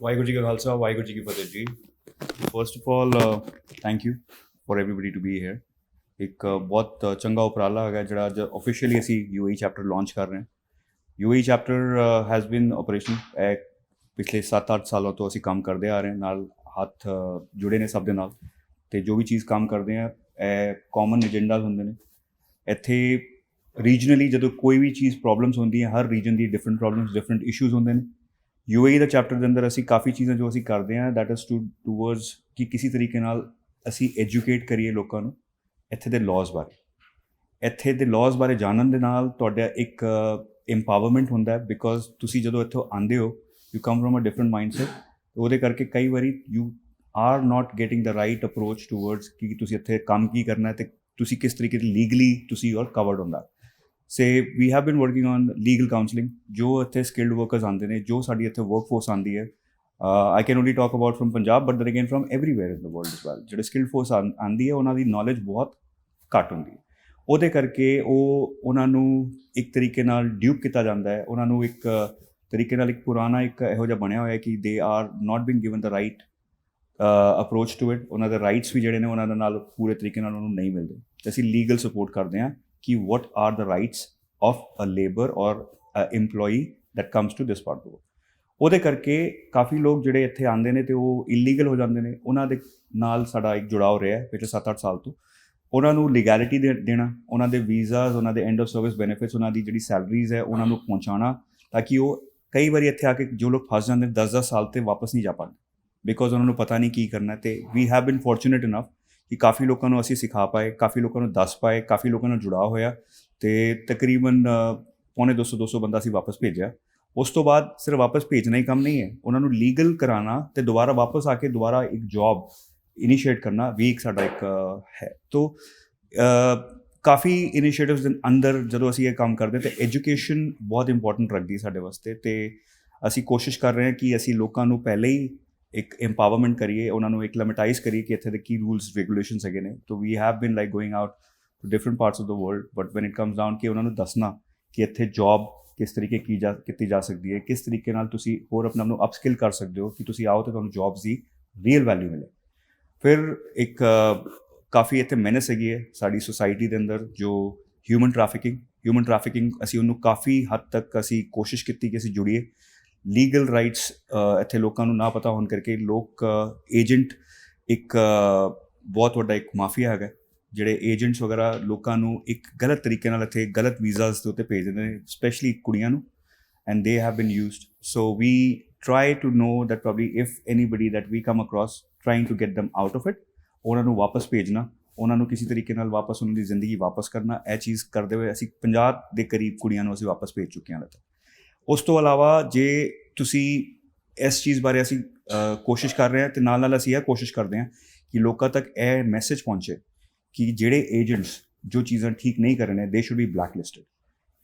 ਵਾਹਿਗੁਰੂ ਜੀ ਕਾ ਖਾਲਸਾ, ਵਾਹਿਗੁਰੂ ਜੀ ਕੀ ਫਤਿਹ ਜੀ। First of all thank you for everybody to be here ਇੱਕ ਬਹੁਤ ਚੰਗਾ ਉਪਰਾਲਾ ਹੈਗਾ ਜਿਹੜਾ ਅੱਜ ਅਫੀਸ਼ੀਅਲੀ ਅਸੀਂ ਯੂਏਈ ਚੈਪਟਰ ਲਾਂਚ ਕਰ ਰਹੇ ਹਾਂ। UAE chapter has been operation ਪਿਛਲੇ 7-8 ਸਾਲਾਂ ਤੋਂ ਅਸੀਂ ਕੰਮ ਕਰਦੇ ਆ ਰਹੇ ਹਾਂ, ਨਾਲ ਹੱਥ uh, ਜੁੜੇ ਨੇ ਸਭ ਦੇ ਨਾਲ। ਤੇ ਜੋ ਵੀ ਚੀਜ਼ ਕੰਮ ਕਰਦੇ ਆ, ਇਹ ਕਾਮਨ ਏਜੰਡਾਸ ਹੁੰਦੇ ਨੇ। ਇੱਥੇ ਰੀਜਨਲੀ ਜਦੋਂ ਕੋਈ ਵੀ ਚੀਜ਼ ਪ੍ਰੋਬਲਮਸ ਹੁੰਦੀਆਂ, ਹਰ ਰੀਜਨ ਦੀ ਡਿਫਰੈਂਟ ਪ੍ਰੋਬਲਮਸ ਡਿਫਰੈਂਟ ਇਸ਼ੂਜ਼ ਹੁੰਦੇ ਨੇ। ਯੂਏਈ ਦਾ ਚੈਪਟਰ ਦੇ ਅੰਦਰ ਅਸੀਂ ਕਾਫੀ ਚੀਜ਼ਾਂ ਜੋ ਅਸੀਂ ਕਰਦੇ ਹਾਂ ਦੈਟ ਇਜ਼ ਟੂ ਟੂਵਰਡਸ ਕਿ ਕਿਸੇ ਤਰੀਕੇ ਨਾਲ ਅਸੀਂ ਐਜੂਕੇਟ ਕਰੀਏ ਲੋਕਾਂ ਨੂੰ ਇੱਥੇ ਦੇ ਲਾਜ਼ ਬਾਰੇ। ਇੱਥੇ ਦੇ ਲਾਜ਼ ਬਾਰੇ ਜਾਣਨ ਦੇ ਨਾਲ ਤੁਹਾਡਾ ਇੱਕ ਇੰਪਾਵਰਮੈਂਟ ਹੁੰਦਾ ਹੈ ਬਿਕੋਜ਼ ਤੁਸੀਂ ਜਦੋਂ ਇੱਥੋਂ ਆਂਦੇ ਹੋ you come from a different mindset ਉਹਦੇ ਕਰਕੇ ਕਈ ਵਾਰੀ you are not getting the right approach towards ਕਿ ਤੁਸੀਂ ਇੱਥੇ ਕੰਮ ਕੀ ਕਰਨਾ ਹੈ ਤੇ ਤੁਸੀਂ ਕਿਸ ਤਰੀਕੇ ਦੀ ਲੀਗਲੀ ਤੁਸੀਂ ਔਰ ਕਵਰਡ ਹੁੰਦਾ so we have been working on legal counselling, ਜੋ ਇੱਥੇ ਸਕਿਲਡ ਵਰਕਰਸ ਆਉਂਦੇ ਨੇ, ਜੋ ਸਾਡੀ ਇੱਥੇ ਵਰਕਫੋਰਸ ਆਉਂਦੀ ਹੈ I can only talk about from Punjab but then again from everywhere in the world as well ਜਿਹੜੇ ਸਕਿਲਡ ਫੋਰਸ ਆਉਂਦੀ ਹੈ, ਉਹਨਾਂ ਦੀ ਨੌਲੇਜ ਬਹੁਤ ਘੱਟ ਹੁੰਦੀ ਹੈ। ਉਹਦੇ ਕਰਕੇ ਉਹ, ਉਹਨਾਂ ਨੂੰ ਇੱਕ ਤਰੀਕੇ ਨਾਲ ਡਿਊਪ ਕੀਤਾ ਜਾਂਦਾ ਹੈ। ਉਹਨਾਂ ਨੂੰ ਇੱਕ ਤਰੀਕੇ ਨਾਲ ਇੱਕ ਪੁਰਾਣਾ ਇੱਕ ਇਹੋ ਜਿਹਾ ਬਣਿਆ ਹੋਇਆ ਹੈ ਕਿ they are not been given the right approach to it ਉਹਨਾਂ ਦੇ ਰਾਈਟਸ ਵੀ ਜਿਹੜੇ ਨੇ, ਉਹਨਾਂ ਦੇ ਨਾਲ ਪੂਰੇ ਤਰੀਕੇ ਨਾਲ ਉਹਨਾਂ ਨੂੰ ਨਹੀਂ ਮਿਲਦੇ। ਤੇ ਅਸੀਂ ਲੀਗਲ ਸਪੋਰਟ ਕਰਦੇ ਹਾਂ। ਕਿ what are the rights of a labour or EMPLOYEE that comes to this part of ਉਹਦੇ ਕਰਕੇ ਕਾਫੀ ਲੋਕ ਜਿਹੜੇ ਇੱਥੇ ਆਉਂਦੇ ਨੇ ਤੇ ਉਹ ਇਲੀਗਲ ਹੋ ਜਾਂਦੇ ਨੇ। ਉਹਨਾਂ ਦੇ ਨਾਲ ਸਾਡਾ ਇੱਕ ਜੁੜਾਓ ਰਿਹਾ ਹੈ ਪਿਛਲੇ 7-8 ਸਾਲ ਤੋਂ। ਉਹਨਾਂ ਨੂੰ ਲੀਗੈਲਿਟੀ ਦੇਣਾ, ਉਹਨਾਂ ਦੇ ਵੀਜ਼ਾਸ ਉਹਨਾਂ ਦੇ ਐਂਡ ਆਫ ਸਰਵਿਸ ਬੈਨੀਫਿਟਸ ਉਹਨਾਂ ਦੀ ਜਿਹੜੀ ਸੈਲਰੀਜ਼ ਹੈ, ਉਹਨਾਂ ਨੂੰ ਪਹੁੰਚਾਉਣਾ ਤਾਂ ਕਿ ਉਹ ਕਈ ਵਾਰੀ ਇੱਥੇ ਆ ਕੇ ਜੋ ਲੋਕ ਫਸ ਜਾਂਦੇ ਨੇ 10-10 ਸਾਲ ਤੇ ਵਾਪਸ ਨਹੀਂ ਜਾ ਪਾਉਂਦੇ। ਬਿਕੋਜ਼ ਉਹਨਾਂ ਨੂੰ ਪਤਾ ਨਹੀਂ ਕੀ ਕਰਨਾ ਤੇ we have been fortunate enough ਕਿ ਕਾਫੀ ਲੋਕਾਂ ਨੂੰ ਅਸੀਂ ਸਿਖਾ ਪਾਏ, ਕਾਫੀ ਲੋਕਾਂ ਨੂੰ ਦੱਸ ਪਾਏ, ਕਾਫੀ ਲੋਕਾਂ ਨਾਲ ਜੁੜਾਅ ਹੋਇਆ ਤੇ ਤਕਰੀਬਨ ਪੌਣੇ 200 200 ਬੰਦਾ ਅਸੀਂ ਵਾਪਸ ਭੇਜਿਆ। ਉਸ ਤੋਂ ਬਾਅਦ ਸਿਰਫ ਵਾਪਸ ਭੇਜਣਾ ਹੀ ਕੰਮ ਨਹੀਂ ਹੈ। ਉਹਨਾਂ ਨੂੰ ਲੀਗਲ ਕਰਾਉਣਾ ਤੇ ਦੁਬਾਰਾ ਵਾਪਸ ਆ ਕੇ ਦੁਬਾਰਾ ਇੱਕ ਜੌਬ ਇਨੀਸ਼ੀਏਟ ਕਰਨਾ ਵੀ ਇੱਕ ਸਾਡਾ ਇੱਕ ਹੈ। ਤੋਂ ਕਾਫੀ ਇਨੀਸ਼ੀਏਟਿਵਸ ਦੇ ਅੰਦਰ ਜਦੋਂ ਅਸੀਂ ਇਹ ਕੰਮ ਕਰਦੇ ਤੇ ਐਜੂਕੇਸ਼ਨ ਬਹੁਤ ਇੰਪੋਰਟੈਂਟ ਰੱਖਦੀ ਸਾਡੇ ਵਾਸਤੇ ਤੇ ਅਸੀਂ ਕੋਸ਼ਿਸ਼ ਕਰ ਰਹੇ ਹਾਂ ਕਿ ਅਸੀਂ ਲੋਕਾਂ ਨੂੰ ਪਹਿਲੇ ਹੀ ਇੱਕ ਐਮਪਾਵਰਮੈਂਟ ਕਰੀਏ, ਉਹਨਾਂ ਨੂੰ ਇੱਕ ਲਿਮਿਟਾਈਜ਼ ਕਰੀਏ ਕਿ ਇੱਥੇ ਦੇ ਕੀ ਰੂਲਸ ਰੈਗੂਲੇਸ਼ਨਸ ਹੈਗੇ ਨੇ। ਤੋਂ we have been like going out to different parts of the world but when it comes down ਕਿ ਉਹਨਾਂ ਨੂੰ ਦੱਸਣਾ ਕਿ ਇੱਥੇ ਜੌਬ ਕਿਸ ਤਰੀਕੇ ਕੀ ਜਾ, ਕੀਤੀ ਜਾ ਸਕਦੀ ਹੈ, ਕਿਸ ਤਰੀਕੇ ਨਾਲ ਤੁਸੀਂ ਹੋਰ ਆਪਣੇ ਆਪ ਨੂੰ ਅਪਸਕਿਲ ਕਰ ਸਕਦੇ ਹੋ ਕਿ ਤੁਸੀਂ ਆਓ ਤੇ ਤੁਹਾਨੂੰ ਜੌਬਸ ਦੀ ਰੀਅਲ ਵੈਲਿਊ ਮਿਲੇ। ਫਿਰ ਇੱਕ ਕਾਫੀ ਇੱਥੇ ਮਿਹਨਤ ਹੈਗੀ ਹੈ ਸਾਡੀ ਸੋਸਾਇਟੀ ਦੇ ਅੰਦਰ ਜੋ ਹਿਊਮਨ ਟ੍ਰੈਫਿਕਿੰਗ ਹਿਊਮਨ ਟ੍ਰੈਫਿਕਿੰਗ ਅਸੀਂ ਉਹਨੂੰ ਕਾਫੀ ਹੱਦ ਤੱਕ ਅਸੀਂ ਕੋਸ਼ਿਸ਼ ਕੀਤੀ ਕਿ ਅਸੀਂ ਜੁੜੀਏ। ਲੀਗਲ ਰਾਈਟਸ ਇੱਥੇ ਲੋਕਾਂ ਨੂੰ ਨਾ ਪਤਾ ਹੋਣ ਕਰਕੇ ਲੋਕ ਏਜੰਟ ਇੱਕ ਬਹੁਤ ਵੱਡਾ ਇੱਕ ਮਾਫੀਆ ਹੈਗਾ, ਜਿਹੜੇ ਏਜੰਟਸ ਵਗੈਰਾ ਲੋਕਾਂ ਨੂੰ ਇੱਕ ਗਲਤ ਤਰੀਕੇ ਨਾਲ ਇੱਥੇ ਗਲਤ ਵੀਜ਼ਾਸ ਦੇ ਉੱਤੇ ਭੇਜ ਦਿੰਦੇ ਨੇ ਸਪੈਸ਼ਲੀ ਕੁੜੀਆਂ ਨੂੰ and they have been used so we try to know that probably if anybody that we come across trying to get them out of it ਉਹਨਾਂ ਨੂੰ ਵਾਪਸ ਭੇਜਣਾ, ਉਹਨਾਂ ਨੂੰ ਕਿਸੇ ਤਰੀਕੇ ਨਾਲ ਵਾਪਸ ਉਹਨਾਂ ਦੀ ਜ਼ਿੰਦਗੀ ਵਾਪਸ ਕਰਨਾ, ਇਹ ਚੀਜ਼ ਕਰਦੇ ਹੋਏ ਅਸੀਂ 50 ਦੇ ਕਰੀਬ ਕੁੜੀਆਂ ਨੂੰ ਅਸੀਂ ਵਾਪਸ ਭੇਜ ਚੁੱਕੇ ਹਾਂ ਹਾਲੇ ਉਸ ਤੋਂ ਇਲਾਵਾ ਜੇ ਤੁਸੀਂ ਇਸ ਚੀਜ਼ ਬਾਰੇ ਅਸੀਂ ਕੋਸ਼ਿਸ਼ ਕਰ ਰਹੇ ਹਾਂ ਤੇ ਨਾਲ ਨਾਲ ਅਸੀਂ ਇਹ ਕੋਸ਼ਿਸ਼ ਕਰਦੇ ਹਾਂ ਕਿ ਲੋਕਾਂ ਤੱਕ ਇਹ ਮੈਸੇਜ ਪਹੁੰਚੇ ਕਿ ਜਿਹੜੇ ਏਜੰਟਸ ਜੋ ਚੀਜ਼ਾਂ ਠੀਕ ਨਹੀਂ ਕਰ ਰਹੇ ਨੇ ਦੇ ਸ਼ੁਡ ਬੀ ਬਲੈਕਲਿਸਟਡ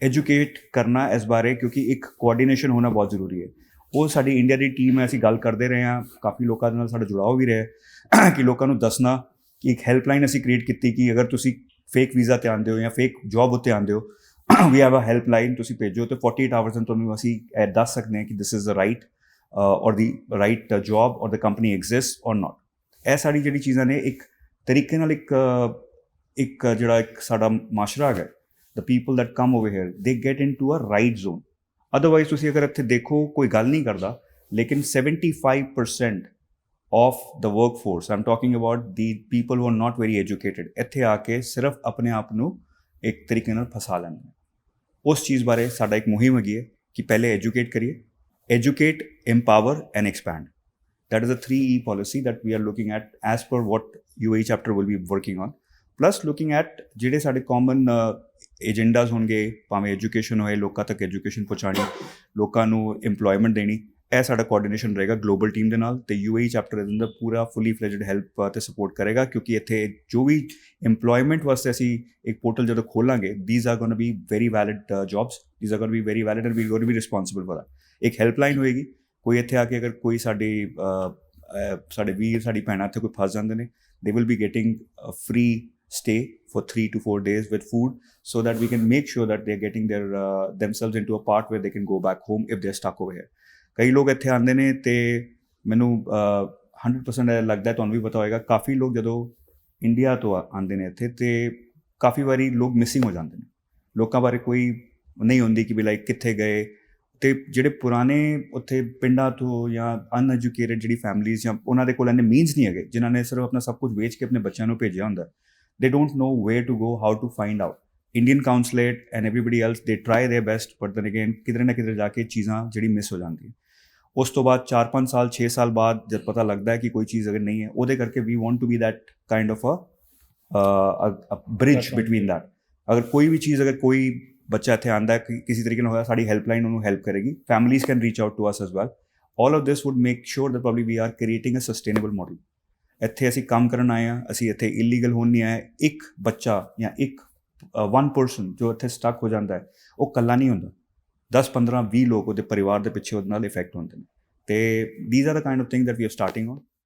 ਐਜੂਕੇਟ ਕਰਨਾ ਇਸ ਬਾਰੇ ਕਿਉਂਕਿ ਇੱਕ ਕੋਆਰਡੀਨੇਸ਼ਨ ਹੋਣਾ ਬਹੁਤ ਜ਼ਰੂਰੀ ਹੈ। ਉਹ ਸਾਡੀ ਇੰਡੀਆ ਦੀ ਟੀਮ ਹੈ, ਅਸੀਂ ਗੱਲ ਕਰਦੇ ਰਹੇ ਹਾਂ, ਕਾਫੀ ਲੋਕਾਂ ਦੇ ਨਾਲ ਸਾਡਾ ਜੁੜਾਓ ਵੀ ਰਿਹਾ ਕਿ ਲੋਕਾਂ ਨੂੰ ਦੱਸਣਾ ਕਿ ਇੱਕ ਹੈਲਪਲਾਈਨ ਅਸੀਂ ਕ੍ਰੀਏਟ ਕੀਤੀ ਕਿ ਅਗਰ ਤੁਸੀਂ ਫੇਕ ਵੀਜ਼ਾ ਤੇ ਆਉਂਦੇ ਹੋ ਜਾਂ ਫੇਕ ਜੌਬ ਉੱਤੇ ਆਉਂਦੇ ਹੋ ਵੀ ਹੈਵ ਅ ਹੈਲਪਲਾਈਨ ਤੁਸੀਂ ਭੇਜੋ ਤੇ 48 ਆਵਰਸ ਨੂੰ ਤੁਹਾਨੂੰ ਅਸੀਂ ਇਹ ਦੱਸ ਸਕਦੇ ਹਾਂ ਕਿ ਦਿਸ ਇਜ਼ ਦ ਰਾਈਟ ਔਰ ਦੀ ਰਾਈਟ ਜੌਬ ਔਰ ਦ ਕੰਪਨੀ ਐਗਜ਼ਿਸਟ ਔਰ ਨਾਟ ਇਹ ਸਾਡੀ ਜਿਹੜੀ ਚੀਜ਼ਾਂ ਨੇ ਇੱਕ ਤਰੀਕੇ ਨਾਲ ਇੱਕ ਇੱਕ ਜਿਹੜਾ ਇੱਕ ਸਾਡਾ ਮਾਸ਼ਰਾ ਹੈਗਾ the people that come over here they get into a right zone otherwise ਤੁਸੀਂ ਅਗਰ ਇੱਥੇ ਦੇਖੋ, ਕੋਈ ਗੱਲ ਨਹੀਂ ਕਰਦਾ, ਲੇਕਿਨ 75% of the workforce I'm talking about the people who are not very educated ਇੱਥੇ ਆ ਕੇ ਸਿਰਫ ਆਪਣੇ ਆਪ ਨੂੰ ਇੱਕ ਤਰੀਕੇ ਨਾਲ ਫਸਾ ਲੈਂਦੇ ਨੇ। ਉਸ ਚੀਜ਼ ਬਾਰੇ ਸਾਡਾ ਇੱਕ ਮੁਹਿੰਮ ਹੈਗੀ ਹੈ ਕਿ ਪਹਿਲੇ ਐਜੂਕੇਟ ਕਰੀਏ educate empower and expand that is a 3e policy that we are looking at as per what UAE chapter will be working on plus looking at ਜਿਹੜੇ ਸਾਡੇ ਕਾਮਨ ਏਜੰਡਾਸ ਹੋਣਗੇ ਭਾਵੇਂ ਐਜੂਕੇਸ਼ਨ ਹੋਏ ਲੋਕਾਂ ਤੱਕ ਐਜੂਕੇਸ਼ਨ ਪਹੁੰਚਾਣੀ ਲੋਕਾਂ ਨੂੰ EMPLOYMENT ਦੇਣੀ ਇਹ ਸਾਡਾ ਕੋਆਰਡੀਨੇਸ਼ਨ ਰਹੇਗਾ ਗਲੋਬਲ ਟੀਮ ਦੇ ਨਾਲ ਤੇ ਯੂਏਈ ਚੈਪਟਰ ਇਹਦੇ ਅੰਦਰ ਪੂਰਾ ਫੁੱਲੀ ਫਲੇਜਡ ਹੈਲਪ ਤੇ ਸਪੋਰਟ ਕਰੇਗਾ ਕਿਉਂਕਿ ਇੱਥੇ ਜੋ ਵੀ EMPLOYMENT ਵਾਸਤੇ ਅਸੀਂ ਇੱਕ ਪੋਰਟਲ ਜਦੋਂ ਖੋਲਾਂਗੇ these are going to be very valid jobs these are going to be very valid and we going to be responsible for that ਇੱਕ ਹੈਲਪਲਾਈਨ ਹੋਏਗੀ ਕੋਈ ਇੱਥੇ ਆ ਕੇ ਅਗਰ ਕੋਈ ਸਾਡੀ ਸਾਡੇ ਵੀਰ ਸਾਡੀ ਭੈਣਾਂ ਇੱਥੇ ਕੋਈ ਫਸ ਜਾਂਦੇ ਨੇ they will be getting free stay for 3 to 4 days with food so that we can make sure that they're getting their uh, themselves into a part where they can go back home if they're stuck over here. ਕਈ ਲੋਕ ਇੱਥੇ ਆਉਂਦੇ ਨੇ ਤੇ ਮੈਨੂੰ ਅ, 100% ਇਹ ਲੱਗਦਾ ਹੈ, ਤੁਹਾਨੂੰ ਵੀ ਪਤਾ ਹੋਏਗਾ ਕਾਫੀ ਲੋਕ ਜਦੋਂ ਇੰਡੀਆ ਤੋਂ ਆ- ਆਉਂਦੇ ਨੇ ਇੱਥੇ ਤੇ ਕਾਫੀ ਵਾਰੀ ਲੋਕ ਮਿਸਿੰਗ ਹੋ ਜਾਂਦੇ ਨੇ ਲੋਕਾਂ ਬਾਰੇ ਕੋਈ ਨਹੀਂ ਹੁੰਦੀ ਕਿ ਵੀ ਲਾਈਕ ਕਿੱਥੇ ਗਏ ਤੇ ਜਿਹੜੇ ਪੁਰਾਣੇ ਉੱਥੇ ਪਿੰਡਾਂ ਤੋਂ ਜਾਂ ਅਨਐਜੂਕੇਟਡ ਜਿਹੜੀ ਫੈਮਲੀਆਂ ਜਾਂ ਉਹਨਾਂ ਦੇ ਕੋਲ ਇੰਨੇ ਮੀਨਸ ਨਹੀਂ ਹੈਗੇ ਜਿਨ੍ਹਾਂ ਨੇ ਸਿਰਫ ਆਪਣਾ ਸਭ ਕੁਝ ਵੇਚ ਕੇ ਆਪਣੇ ਬੱਚਿਆਂ ਨੂੰ ਭੇਜਿਆ ਹੁੰਦਾ they don't know where to go how to find out Indian consulate and everybody else they try their best but then again ਕਿਧਰੇ ਨਾ ਕਿਧਰੇ ਜਾ ਕੇ ਚੀਜ਼ਾਂ ਜਿਹੜੀ ਮਿਸ ਹੋ ਜਾਂਦੀ ਹੈ ਉਸ ਤੋਂ ਬਾਅਦ 4-5 ਸਾਲ 6 ਸਾਲ ਬਾਅਦ ਜਦ ਪਤਾ ਲੱਗਦਾ ਹੈ ਕਿ ਕੋਈ ਚੀਜ਼ ਅਗਰ ਨਹੀਂ ਹੈ ਉਹਦੇ ਕਰਕੇ we want to be that kind of a bridge. Between that ਅਗਰ ਕੋਈ ਵੀ ਚੀਜ਼ ਅਗਰ ਕੋਈ ਬੱਚਾ ਇੱਥੇ ਆਂਦਾ ਹੈ ਕਿ ਕਿਸੇ ਤਰੀਕੇ ਨਾਲ ਹੋਇਆ ਸਾਡੀ ਹੈਲਪਲਾਈਨ ਉਹਨੂੰ ਹੈਲਪ ਕਰੇਗੀ families can reach out to us as well all of this would make sure that probably we are creating a sustainable model. ਇੱਥੇ ਅਸੀਂ ਕੰਮ ਕਰਨ ਆਏ ਹਾਂ ਅਸੀਂ ਇੱਥੇ ਇਲੀਗਲ ਹੋਣ ਨਹੀਂ ਆਏ ਇੱਕ ਬੱਚਾ ਜਾਂ ਇੱਕ ਵਨ ਪਰਸਨ ਜੋ ਇੱਥੇ ਸਟਕ ਹੋ ਜਾਂਦਾ ਹੈ ਉਹ ਕੱਲਾ ਨਹੀਂ ਹੁੰਦਾ। 10 15 20 ਲੋਕ ਉਹਦੇ ਪਰਿਵਾਰ ਦੇ ਪਿੱਛੇ ਉਹਦੇ ਨਾਲ ਇਫੈਕਟ ਹੁੰਦੇ ਨੇ। ਤੇ these are the kind of thing that we are starting on